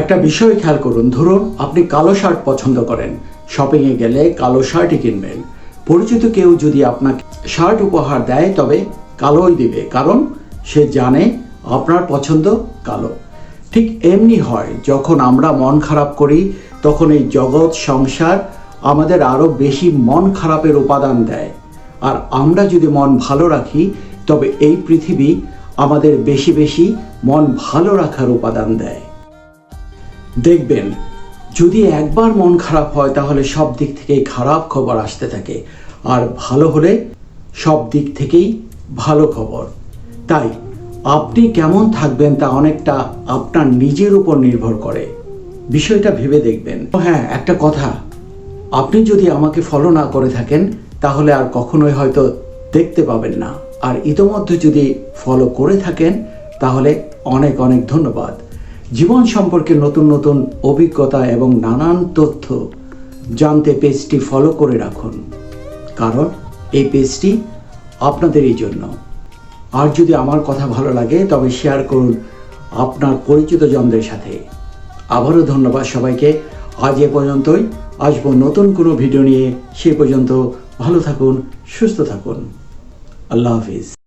একটা বিষয় খেয়াল করুন, ধরুন আপনি কালো শার্ট পছন্দ করেন। শপিংয়ে গেলে কালো শার্টই কিনবেন। পরিচিত কেউ যদি আপনাকে শার্ট উপহার দেয়, তবে কালোই দিবে, কারণ সে জানে আপনার পছন্দ কালো। ঠিক এমনি হয়, যখন আমরা মন খারাপ করি, তখন এই জগৎ, সংসার আমাদের আরও বেশি মন খারাপের উপাদান দেয়। আর আমরা যদি মন ভালো রাখি, তবে এই পৃথিবী আমাদের বেশি বেশি মন ভালো রাখার উপাদান দেয়। দেখবেন, যদি একবার মন খারাপ হয়, তাহলে সব দিক থেকেই খারাপ খবর আসতে থাকে। আর ভালো হলে সব দিক থেকেই ভালো খবর। তাই আপনি কেমন থাকবেন তা অনেকটা আপনার নিজের উপর নির্ভর করে। বিষয়টা ভেবে দেখবেন। হ্যাঁ একটা কথা। আপনি যদি আমাকে ফলো না করে থাকেন, তাহলে আর কখনোই হয়তো দেখতে পাবেন না। আর ইতোমধ্যে যদি ফলো করে থাকেন, তাহলে অনেক অনেক ধন্যবাদ। জীবন সম্পর্কে নতুন নতুন অভিজ্ঞতা এবং নানান তথ্য জানতে পেজটি ফলো করে রাখুন। কারণ এই পেজটি আপনাদেরই জন্য। আর যদি আমার কথা ভালো লাগে, তবে শেয়ার করুন আপনার পরিচিত জনদের সাথে। আবারও ধন্যবাদ সবাইকে। আজ এ পর্যন্তই। আসব নতুন কোনো ভিডিও নিয়ে। সে পর্যন্ত ভালো থাকুন, সুস্থ থাকুন। আল্লাহ হাফিজ।